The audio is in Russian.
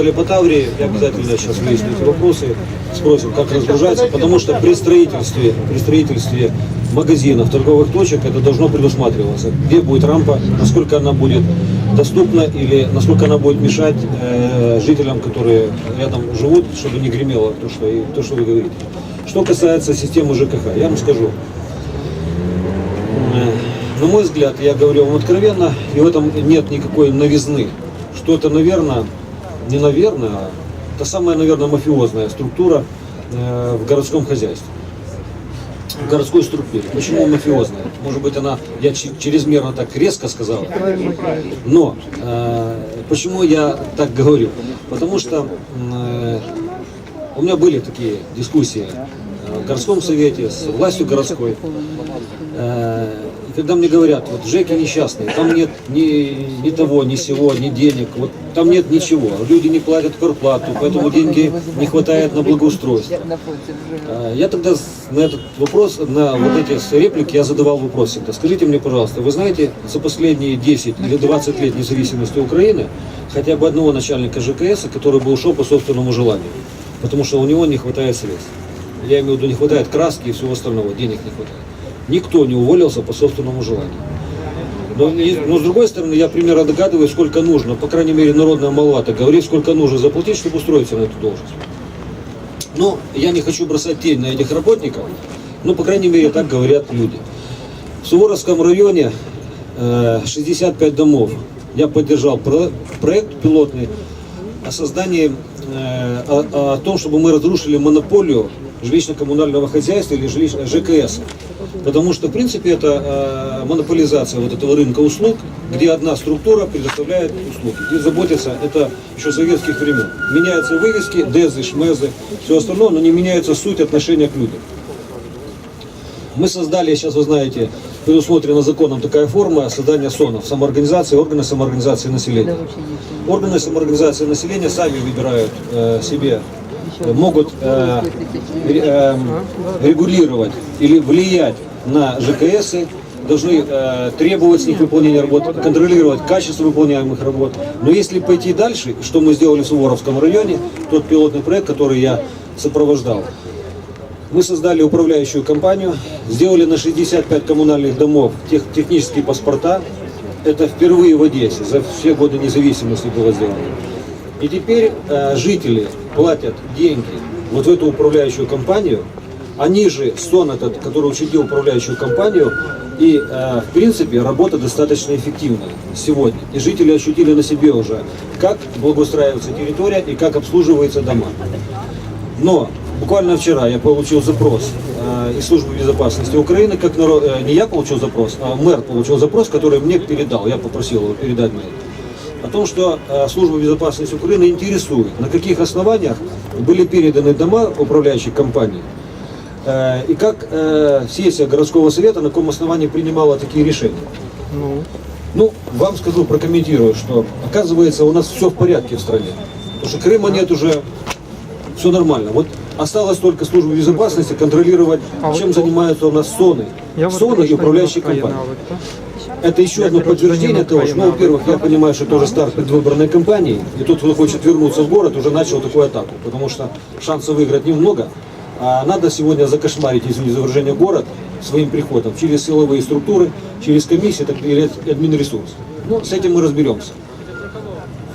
Или по Таврии, и обязательно сейчас выясню эти вопросы, спросим, как разгружается, потому что при строительстве, при строительстве магазинов, торговых точек это должно предусматриваться. Где будет рампа, насколько она будет доступна или насколько она будет мешать э, жителям, которые рядом живут, чтобы не гремело то, что, и- то, что вы говорите. Что касается системы ЖКХ, я вам скажу, Э, на мой взгляд, я говорю вам откровенно, и в этом нет никакой новизны. Что это, наверное, не наверное, а это самая, наверное, мафиозная структура э, в городском хозяйстве. В городской структуре. Почему мафиозная? Может быть, она, я чрезмерно так резко сказал. Но э, почему я так говорю? Потому что э, у меня были такие дискуссии городском совете с властью городской. Э, И когда мне говорят, вот Жеки несчастные, там нет ни, ни того, ни сего, ни денег, вот там нет ничего, люди не платят квартплату, поэтому деньги не хватает на благоустройство. Э, Я тогда на этот вопрос, на вот эти реплики я задавал вопрос всегда. Скажите мне, пожалуйста, вы знаете, за последние 10 или 20 лет независимости Украины хотя бы одного начальника ЖКС, который бы ушел по собственному желанию, потому что у него не хватает средств. Я имею в виду, не хватает краски и всего остального, денег не хватает. Никто не уволился по собственному желанию. Но, но с другой стороны, я примерно догадываюсь, сколько нужно, по крайней мере, народная молва так говорит, сколько нужно заплатить, чтобы устроиться на эту должность. Но я не хочу бросать тень на этих работников, но, по крайней мере, так говорят люди. В Суворовском районе э, 65 домов. Я поддержал про- проект пилотный о создании, э, о, о том, чтобы мы разрушили монополию жилищно-коммунального хозяйства или жилищ- ЖКС. Потому что, в принципе, это э, монополизация вот этого рынка услуг, где одна структура предоставляет услуги. И заботится, это еще советских времен. Меняются вывески, дезы, шмезы, все остальное, но не меняется суть отношения к людям. Мы создали, сейчас вы знаете, предусмотрена законом такая форма создания СОНов, самоорганизации, органы самоорганизации населения. Органы самоорганизации населения сами выбирают э, себе, э, могут э, эм, регулировать или влиять на ЖКСы, должны э, требовать с них выполнения работ, контролировать качество выполняемых работ. Но если пойти дальше, что мы сделали в Суворовском районе, тот пилотный проект, который я сопровождал, мы создали управляющую компанию, сделали на 65 коммунальных домов тех, технические паспорта. Это впервые в Одессе, за все годы независимости было сделано. И теперь э, жители платят деньги вот в эту управляющую компанию, они же СОН этот, который учредил управляющую компанию, и э, в принципе работа достаточно эффективная сегодня. И жители ощутили на себе уже, как благоустраивается территория и как обслуживаются дома. Но буквально вчера я получил запрос э, из службы безопасности Украины, как наро- э, не я получил запрос, а мэр получил запрос, который мне передал, я попросил его передать мне. О том, что э, служба безопасности Украины интересует, на каких основаниях были переданы дома управляющей компании, э, и как э, сессия городского совета на каком основании принимала такие решения. Ну, Ну, вам скажу, прокомментирую, что оказывается у нас все в порядке в стране. Потому что Крыма нет уже, все нормально. Вот осталось только служба безопасности контролировать, А чем занимаются у нас СОНы. СОНы и управляющие компании. Это еще одно подтверждение того, что, ну, во-первых, вы я понимаю, что тоже старт предвыборной кампании, и тот, кто хочет вернуться в город, уже начал такую атаку, потому что шансов выиграть немного, а надо сегодня закошмарить, извините за выражение, город своим приходом через силовые структуры, через комиссии так, или админресурс. Ну, с этим мы разберемся.